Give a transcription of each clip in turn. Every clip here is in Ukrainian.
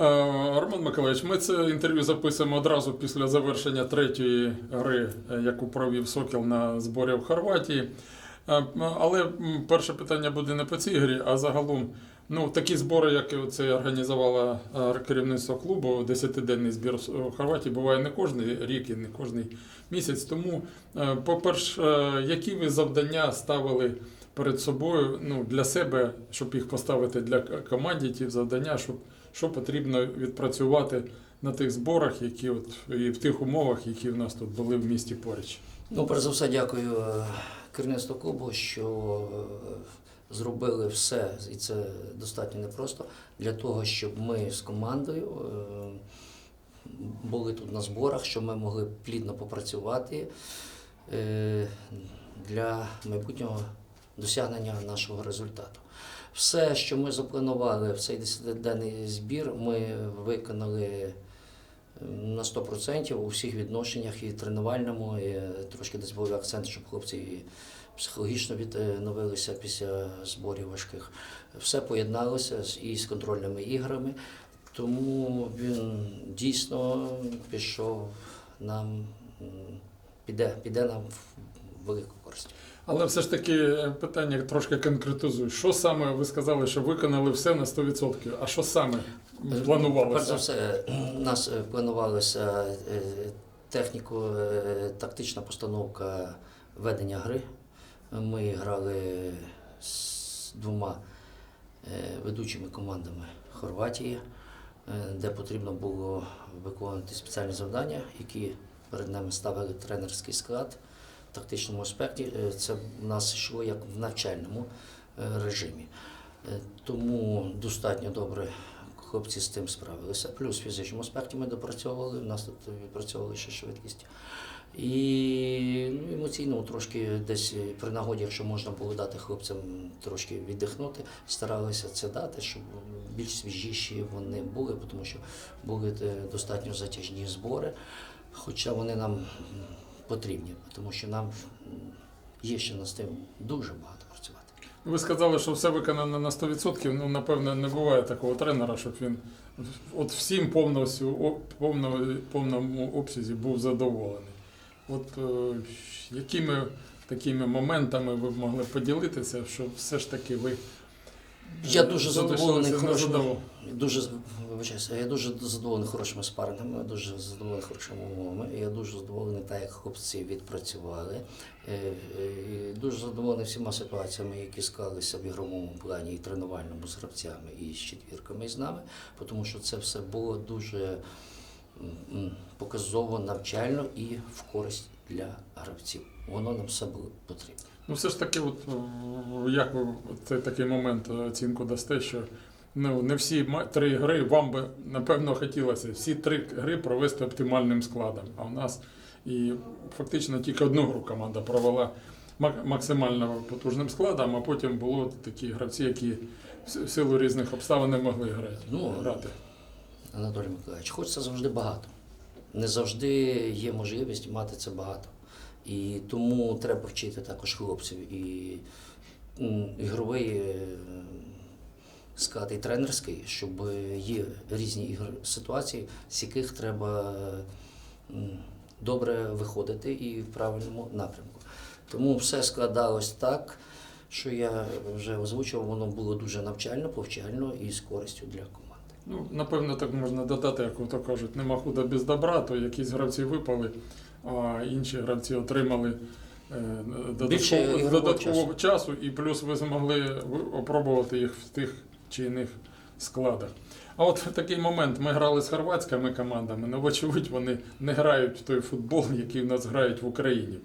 Е, Роман Миколаївич, ми це інтерв'ю записуємо одразу після завершення третьої гри, е, яку провів Сокіл на зборі в Хорватії. Е, Але перше питання буде не по цій грі, а загалом. Ну, такі збори, як це організувало керівництво клубу, 10-денний збір в Хорватії, буває не кожен рік і не кожен місяць. Тому, по-перше, які ви завдання ставили перед собою ну, для себе, щоб їх поставити для команді, ті завдання, щоб що потрібно відпрацювати на тих зборах, які от і в тих умовах, які в нас тут були в місті поруч. Ну, перш за все, дякую е, керівництву клубу, що е, зробили все, і це достатньо непросто, для того, щоб ми з командою е, були тут на зборах, щоб ми могли плідно попрацювати для майбутнього досягнення нашого результату. Все, що ми запланували в цей 10-денний збір, ми виконали на 100% у всіх відношеннях і тренувальному, і трошки десь був акцент, щоб хлопці психологічно відновилися після зборів важких. Все поєдналося і з контрольними іграми, тому він дійсно пішов нам, піде, піде нам в велику користь. Але все ж таки е, питання трошки конкретизую. Що саме ви сказали, що виконали все на 100%? А що саме Перш за планувалося? все, у нас е, планувалася е, техніко-тактична постановка ведення гри. Ми грали з двома е, ведучими командами Хорватії, е, де потрібно було виконувати спеціальні завдання, які перед нами ставили тренерський склад. Тактичному аспекті Е, це в нас йшло як в навчальному е, режимі. Е, Тому достатньо добре хлопці з тим справилися. Плюс в фізичному аспекті ми допрацьовували, в нас тут відпрацьовували ще швидкість. І ну, емоційно трошки десь при нагоді, якщо можна було дати хлопцям трошки віддихнути, старалися це дати, щоб більш свіжіші вони були, тому що були достатньо затяжні збори, хоча вони нам потрібні, тому що нам є ще над тим дуже багато працювати. Ви сказали, що все виконано на 100%. Ну, напевно, не буває такого тренера, щоб він от всім повністю, о- повно, повному обсязі був задоволений. От е, якими такими моментами ви б могли поділитися, що все ж таки ви Я е, дуже задоволений хорошими, дуже вибачаюся, я дуже задоволений хорошими спарингами, дуже задоволений хорошими умовами. Я дуже задоволений так, як хлопці відпрацювали. Е, е, і Дуже задоволений всіма ситуаціями, які склалися в ігровому плані і тренувальному з гравцями і з четвірками і з нами, тому що це все було дуже показово, навчально і в користь для гравців. Воно нам все було потрібно. Ну, все ж таки, от е, як ви цей такий момент е, оцінку дасте, що ну, не всі три гри вам би напевно хотілося всі три гри провести оптимальним складом. А у нас і фактично тільки одну гру команда провела максимально потужним складом, а потім було такі гравці, які в в силу різних обставин не могли грати. Ну, грати. Анатолій Миколаївич, хочеться завжди багато. Не завжди є можливість мати це багато. І тому треба вчити також хлопців і ігровий е, і тренерський, щоб є різні ігр ситуації, з яких треба добре виходити і в правильному напрямку. Тому все складалось так, що я вже озвучив, воно було дуже навчально, повчально і з користю для команди. Ну, напевно, так можна додати, як то кажуть, нема худа без добра, то якісь гравці випали, а інші гравці отримали е, додаткового, додаткового часу. і плюс ви змогли опробувати їх в тих чи іних складах. А от в такий момент ми грали з хорватськими командами, ну, вочевидь, вони не грають в той футбол, який в нас грають в Україні.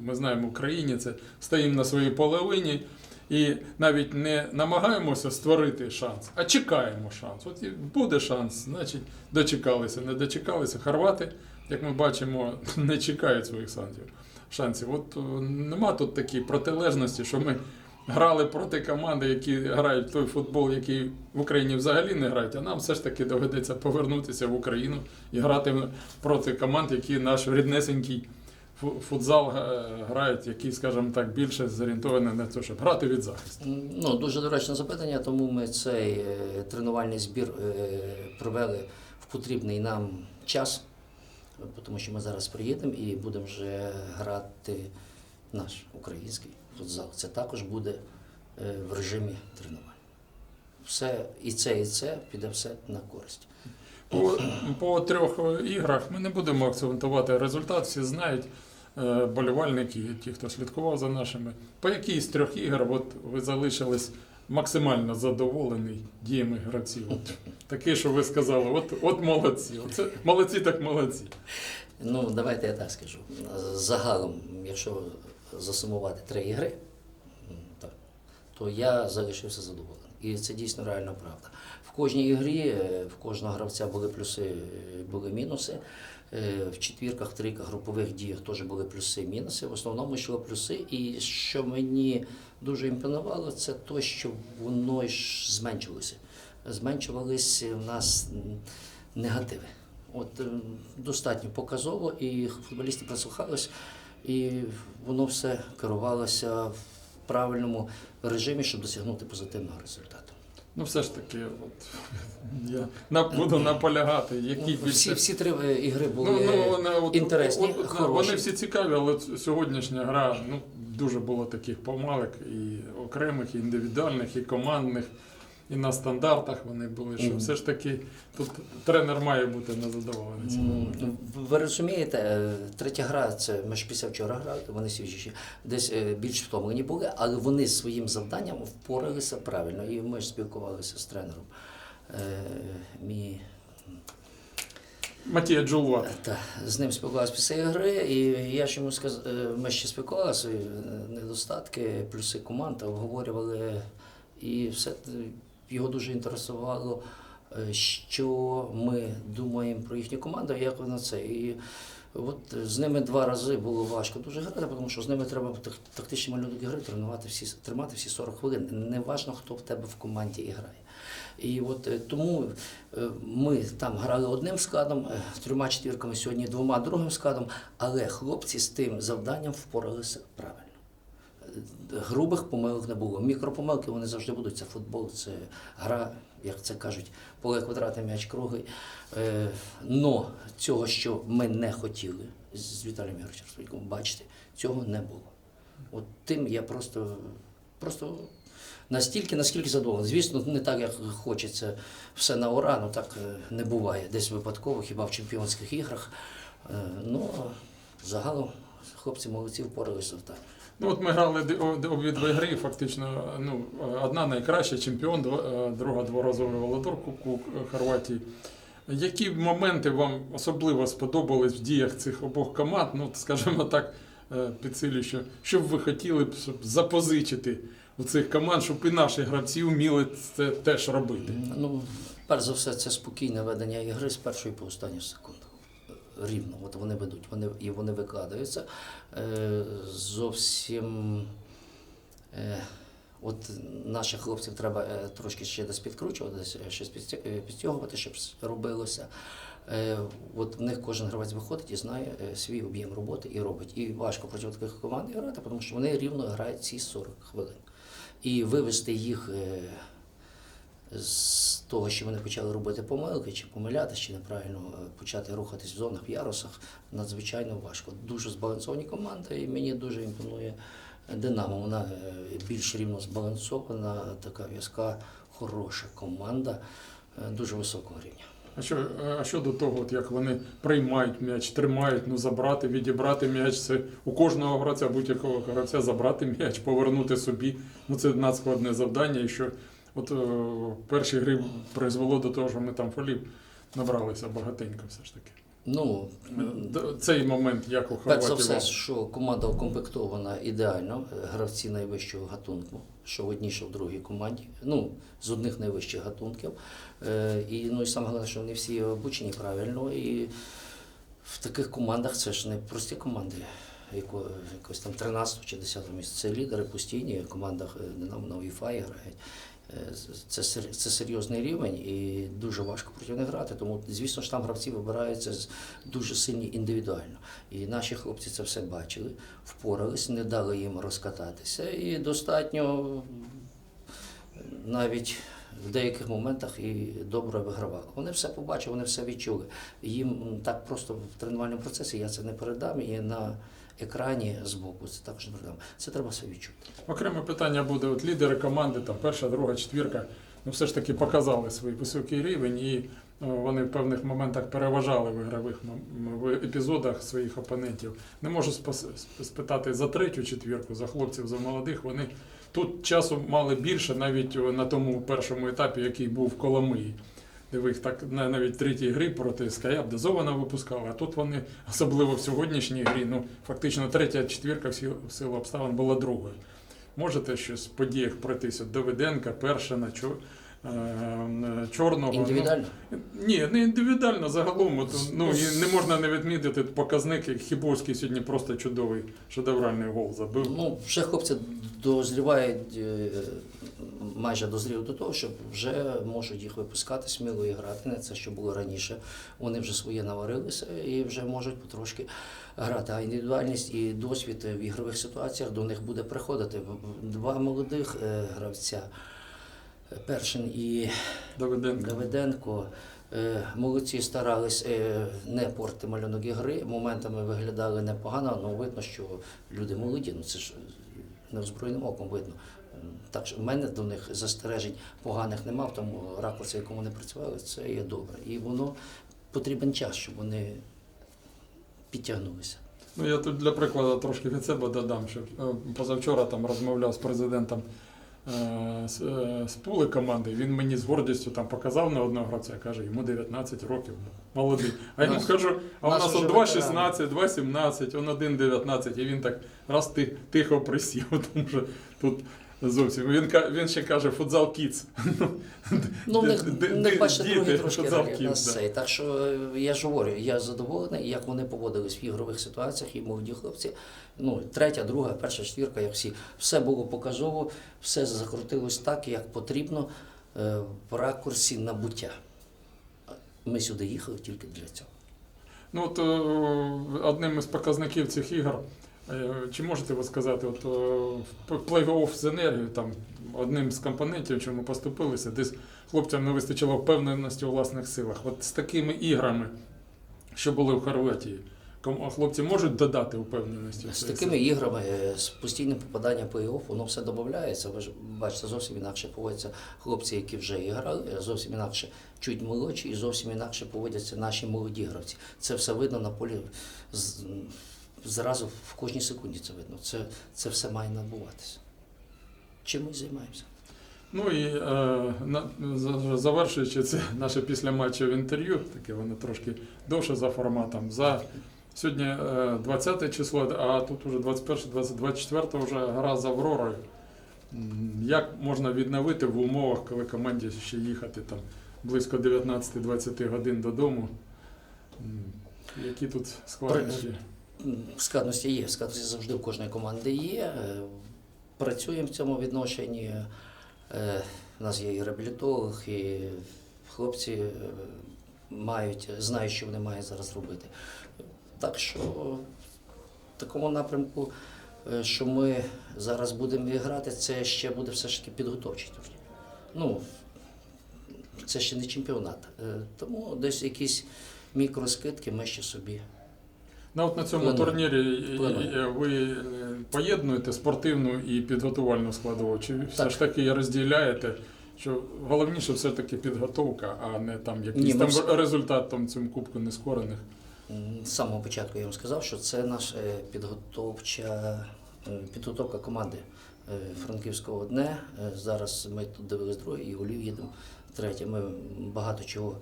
Ми знаємо, в Україні це стоїмо на своїй половині. І навіть не намагаємося створити шанс, а чекаємо шанс. От і буде шанс, значить дочекалися. Не дочекалися. Хорвати, як ми бачимо, не чекають своїх шансів. шансів. От нема тут такої протилежності, що ми грали проти команди, які грають той футбол, який в Україні взагалі не грають, а нам все ж таки доведеться повернутися в Україну і грати проти команд, які наш ріднесенький футзал е, грають, які, скажімо так, більше зорієнтовані на те, щоб грати від захисту. Ну, дуже доречне запитання, тому ми цей е, тренувальний збір е, провели в потрібний нам час, тому що ми зараз приїдемо і будемо вже грати наш український футзал. Це також буде в режимі тренувань. Все, і це, і це піде все на користь. По, по трьох іграх ми не будемо акцентувати результат, всі знають. Е, Болівальники, ті, хто слідкував за нашими. По якій з трьох ігор от ви залишились максимально задоволений діями гравців? От, таке, що ви сказали, от, от молодці. Оце, молодці так молодці. Ну, давайте я так скажу. Загалом, якщо засумувати три ігри, то я залишився задоволений. І це дійсно реальна правда. В кожній ігрі, е, в кожного гравця були плюси, е, були мінуси. Е, В четвірках, трійках, групових діях теж були плюси мінуси. В основному йшло плюси. І що мені дуже імпонувало, це те, що воно ж зменшилося. Зменшувалися в нас негативи. От е, достатньо показово, і футболісти прислухались, і воно все керувалося в правильному режимі, щоб досягнути позитивного результату. Ну, все ж таки, от, я на, буду наполягати, які Ну, більше. всі три е, ігри були Ну, ну, вони, от, інтересні, от, от, хороші. Вони всі цікаві, але сьогоднішня гра ну, дуже було таких помалок, і окремих, і індивідуальних, і командних, і на стандартах вони були. Що все ж таки тут тренер має бути незадоволений. цим Ви розумієте, е, третя гра, це ми ж після вчора грали, вони свіжіші, десь е, більш втомлені були, але вони своїм завданням впоралися правильно. І ми ж спілкувалися з тренером. Е, Мій Матія Джулват. Та, з ним спілкувався після гри, і я ж йому сказав, ми ще спілкувалися, недостатки, плюси команд, обговорювали, і все його дуже інтересувало, е, що ми думаємо про їхню команду, як вона це. І от з ними два рази було важко дуже грати, тому що з ними треба тактичні малюнок гри тренувати всі, тримати всі 40 хвилин. Не важно, хто в тебе в команді грає. І от е, тому е, ми там грали одним складом, трьома четвірками, сьогодні двома другим складом, але хлопці з тим завданням впоралися правильно. Грубих помилок не було. Мікропомилки вони завжди будуть. Це футбол, це гра, як це кажуть, поле квадратний м'яч круглий. Е, Но цього, що ми не хотіли з Віталієм Ігоровичем бачите, цього не було. От тим я просто, просто настільки, наскільки задоволений. Звісно, не так, як хочеться все на ура, ну так е, не буває. Десь випадково, хіба в чемпіонських іграх. Е, Ну, загалом хлопці молодці впоралися з завданням. Ну от ми грали обидві гри, фактично, ну, одна найкраща чемпіон, е, друга дворазовий володар Кубку Хорватії. Які моменти вам особливо сподобались в діях цих обох команд? Ну, скажімо так, е, підсилю, що, що б ви хотіли б щоб запозичити у цих команд, щоб і наші гравці вміли це теж робити? Ну, перш за все, це спокійне ведення ігри з першої по останню секунду. Рівно, от вони ведуть, вони, і вони викладаються. Е, зовсім. Е, от наших хлопців треба е, трошки ще десь підкручувати, е, щось е, підстягувати, щоб робилося. От в них кожен гравець виходить і знає свій об'єм роботи і робить. І важко проти таких команд грати, тому що вони рівно грають ці 40 хвилин. І вивести їх. З того, що вони почали робити помилки, чи помилятися, чи неправильно е, почати рухатись в зонах, в ярусах, надзвичайно важко. Дуже збалансовані команди, і мені дуже імпонує Динамо. Вона е, більш рівно збалансована, така в'язка, хороша команда, е, дуже високого рівня. А що, а що до того, от як вони приймають м'яч, тримають, ну забрати, відібрати м'яч, це у кожного гравця, будь-якого гравця забрати м'яч, повернути собі. Ну це надскладне завдання. І що от е, в першій грі призвело до того, що ми там фолів набралися багатенько все ж таки. Ну, Цей момент, як у Перш за все, що команда укомплектована ідеально, е, гравці найвищого гатунку, що в одній, що в другій команді, ну, з одних найвищих гатунків. Е, І, ну, і саме головне, що вони всі обучені правильно. І в таких командах це ж не прості команди, яко, якось там 13 чи 10 місце. Це лідери постійні, в командах е, Динамо на УЄФА грають. Це, це серйозний рівень і дуже важко проти них грати. Тому, звісно ж, там гравці вибираються дуже сильні індивідуально. І наші хлопці це все бачили, впорались, не дали їм розкататися. І достатньо навіть в деяких моментах і добре вигравали. Вони все побачили, вони все відчули. Їм так просто в тренувальному процесі я це не передам і на екрані збоку це також не. Це треба все відчути. Окреме питання буде от лідери команди, там перша, друга, четвірка, ну все ж таки показали свій високий рівень і е, вони в певних моментах переважали в ігрових епізодах своїх опонентів. Не можу спитати за третю четвірку, за хлопців, за молодих. Вони тут часу мали більше навіть на тому першому етапі, який був в Коломиї. Де ви їх так на- навіть третій грі проти Скаяп дозовано випускали, а тут вони, особливо в сьогоднішній грі, ну фактично третя четвірка в силу, обставин була другою. Можете щось в подіях пройтися? Довиденка, Першина, чого? Чорного. ну, Індивідуально. ні, не індивідуально загалом. От, ну, і не можна не відмітити показник, як Хібовський сьогодні просто чудовий шедевральний гол забив. Ну, вже хлопці дозрівають, е, майже дозріли до того, що вже можуть їх випускати сміло і грати. Не це, що було раніше. Вони вже своє наварилися і вже можуть потрошки грати. А індивідуальність і досвід в ігрових ситуаціях до них буде приходити. Два молодих е, гравця. Першин і Давиденко. Давиденко. е, Молодці старались е, не портити малюнок ігри. Моментами виглядали непогано, але видно, що люди молоді. Ну це ж неозброєним оком видно. Так що в мене до них застережень поганих нема, в тому ракурсі, якому вони працювали, це є добре. І воно потрібен час, щоб вони підтягнулися. Ну я тут для прикладу трошки від себе додам, що е, позавчора там розмовляв з президентом е, з, е, з пули команди. Він мені з гордістю там показав на одного гравця, каже, йому 19 років, молодий. А я йому кажу, а у нас нас уже от ветерани. 2,16, 2,17, он 1,19, і він так раз ти, тихо присів, тому що тут зовсім. Він, він ще каже, футзал кіц. Ну, в них, в них бачите, другий трошки кіт, нас цей. Так що е, я ж говорю, я задоволений, як вони поводились в ігрових ситуаціях, і молоді хлопці. Ну, третя, друга, перша четвірка, як всі. Все було показово, все закрутилось так, як потрібно е, в ракурсі набуття. Ми сюди їхали тільки для цього. Ну, от е, одним із показників цих ігор, чи можете ви сказати, от е, плей-офф з енергією, там одним з компонентів, чому поступилися, десь хлопцям не вистачило впевненості у власних силах. От з такими іграми, що були в Хорватії, хлопці можуть додати впевненості? З такими іграми, е, з постійним попаданням по плей-офф, воно все додається. Ви ж бачите, зовсім інакше поводяться хлопці, які вже і грали, зовсім інакше чуть молодші і зовсім інакше поводяться наші молоді гравці. Це все видно на полі зразу в кожній секунді це видно. Це, це все має набуватися. Чим ми займаємося? Ну, і е, завершуючи це наше післяматчеве інтерв'ю, таке воно трошки довше за форматом. За сьогодні е, 20 число, а тут уже 21, 20, 24 вже гра з Авророю. Як можна відновити в умовах, коли команді ще їхати там близько 19-20 годин додому? Які тут складнощі? Складності є, складності завжди в кожної команди є. Е, Працюємо в цьому відношенні. Е, У нас є і реабілітолог, і хлопці е, мають, знають, що вони мають зараз робити. Так що в такому напрямку, що ми зараз будемо грати, це ще буде все ж таки підготовчий турнір. Ну, це ще не чемпіонат. Тому десь якісь мікроскидки ми ще собі Ну, от на цьому Планую. турнірі е, е, ви е, поєднуєте спортивну і підготувальну складову? Чи все Так. ж таки розділяєте? Що головніше все таки підготовка, а не там якийсь Ні, ми там все- результат там цьому кубку нескорених. З самого початку я вам сказав, що це наша підготовча підготовка команди Франківського одне. Е, Зараз ми тут дивились друге і голів їдемо третє. Ми багато чого.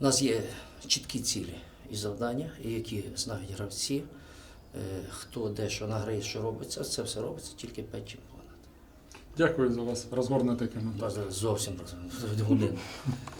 У нас є чіткі цілі і завдання, і які знають гравці, е, хто де що награє, що робиться. Це все робиться тільки п'ять чемпіонат. Дякую за вас розгорнутий коментар. Зовсім годин.